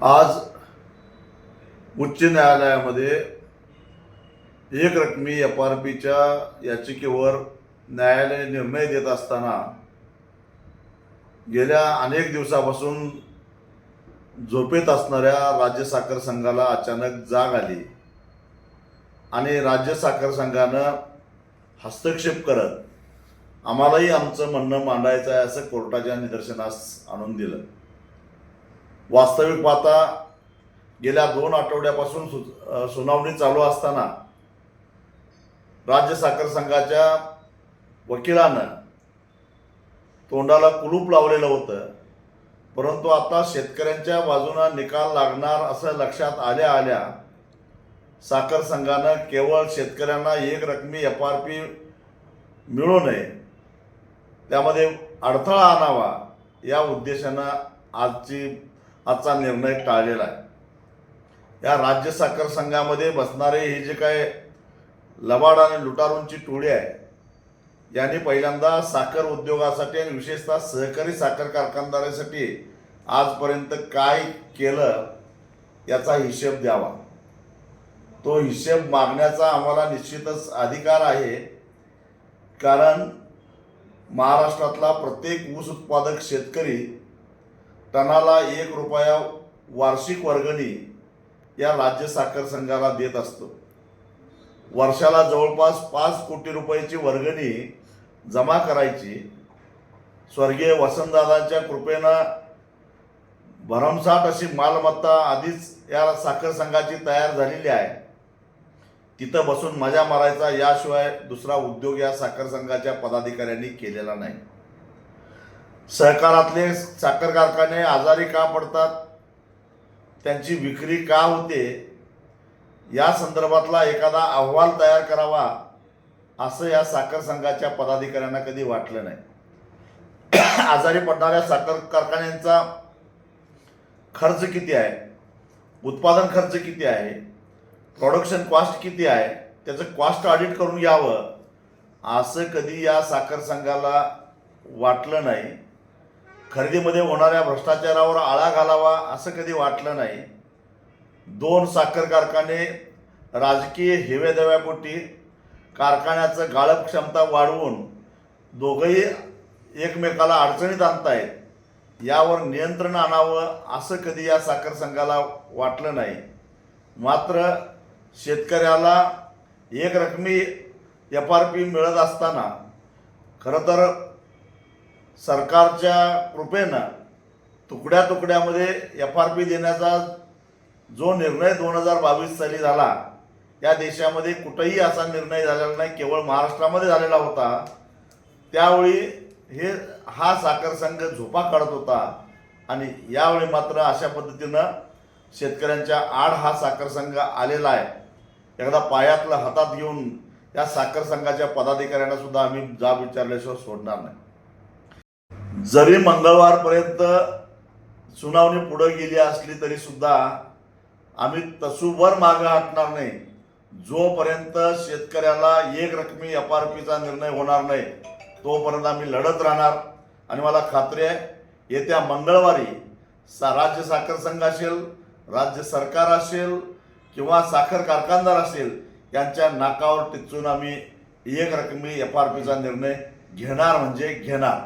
आज उच्च न्यायालयामध्ये एक रकमी एफ आर पीच्या याचिकेवर न्यायालय निर्णय देत असताना गेल्या अनेक दिवसापासून झोपेत असणाऱ्या राज्य साखर संघाला अचानक जाग आली आणि राज्य साखर संघानं हस्तक्षेप करत आम्हालाही आमचं म्हणणं मांडायचं आहे असं कोर्टाच्या निदर्शनास आणून दिलं. वास्तविक पाहता गेल्या दोन आठवड्यापासून सु सुनावणी चालू असताना राज्य साखर संघाच्या वकिलानं तोंडाला कुलूप लावलेलं होतं. परंतु आता शेतकऱ्यांच्या बाजूनं निकाल लागणार असं लक्षात आल्या आल्या साखर संघानं केवळ शेतकऱ्यांना एक रकमी एफ आर पी मिळू नये त्यामध्ये अडथळा आणावा या उद्देशानं आजची आजचा निर्णय टाळलेला आहे. या राज्य साखर संघामध्ये बसणारे हे जे काय लबाड आणि लुटारूंची टोळी आहे यांनी पहिल्यांदा साखर उद्योगासाठी आणि विशेषतः सहकारी साखर कारखानदारासाठी आजपर्यंत काय केलं याचा हिशेब द्यावा. तो हिशेब मागण्याचा आम्हाला निश्चितच अधिकार आहे कारण महाराष्ट्रातला प्रत्येक ऊस उत्पादक शेतकरी टनाला एक रुपया वार्षिक वर्गणी या राज्य साखर संघाला देत असतो. वर्षाला जवळपास पाच कोटी रुपयाची वर्गणी जमा करायची. स्वर्गीय वसंतदादांच्या कृपेनं भरमसाठ अशी मालमत्ता आधीच या साखर संघाची तयार झालेली आहे. तिथं बसून मजा मारायचा याशिवाय दुसरा उद्योग या साखर संघाच्या पदाधिकाऱ्यांनी केलेला नाही. सहकारातले साखर कारखाने आजारी का पडतात त्यांची विक्री का होते या संदर्भातला एखादा अहवाल तयार करावा असं या साखर संघाच्या पदाधिकाऱ्यांना कधी वाटलं नाही. आजारी पडणाऱ्या साखर कारखान्यांचा खर्च किती आहे उत्पादन खर्च किती आहे प्रोडक्शन कॉस्ट किती आहे त्याचं कॉस्ट ऑडिट करून घ्यावं असं कधी या साखर संघाला वाटलं नाही. खरेदीमध्ये होणाऱ्या भ्रष्टाचारावर आळा घालावा असं कधी वाटलं नाही. दोन साखर कारखाने राजकीय हेवेदेव्यापोटी कारखान्याचं गाळप क्षमता वाढवून दोघंही एकमेकाला अडचणीत आणतायत यावर नियंत्रण आणावं असं कधी या साखर संघाला वाटलं नाही. मात्र शेतकऱ्याला एक रकमी एफ आर पी मिळत असताना खरं तर सरकारच्या कृपेनं तुकड्या तुकड्यामध्ये एफ आर पी देण्याचा जो निर्णय दोन हजार बावीस साली झाला या देशामध्ये कुठंही असा निर्णय झालेला नाही केवळ महाराष्ट्रामध्ये झालेला होता. त्यावेळी हे हा साखर संघ झोपा काढत होता आणि यावेळी मात्र अशा पद्धतीनं शेतकऱ्यांच्या आड हा साखर संघ आलेला आहे. एकदा पायातलं हातात घेऊन या साखर संघाच्या पदाधिकाऱ्यांना सुद्धा आम्ही जाब विचारल्याशिवाय सोडणार नाही. जरी मंगळवारपर्यंत सुनावणी पुढे गेली असली तरी सुद्धा आम्ही तसूवर मागं हटणार नाही. जोपर्यंत शेतकऱ्याला एक रकमी एफ आर पीचा निर्णय होणार नाही तोपर्यंत आम्ही लढत राहणार. आणि मला खात्री आहे येत्या मंगळवारी सा राज्य साखर संघ असेल राज्य सरकार असेल किंवा साखर कारखानदार असेल यांच्या नाकावर टिचून आम्ही एक रकमी एफ आर पीचा निर्णय घेणार म्हणजे घेणार.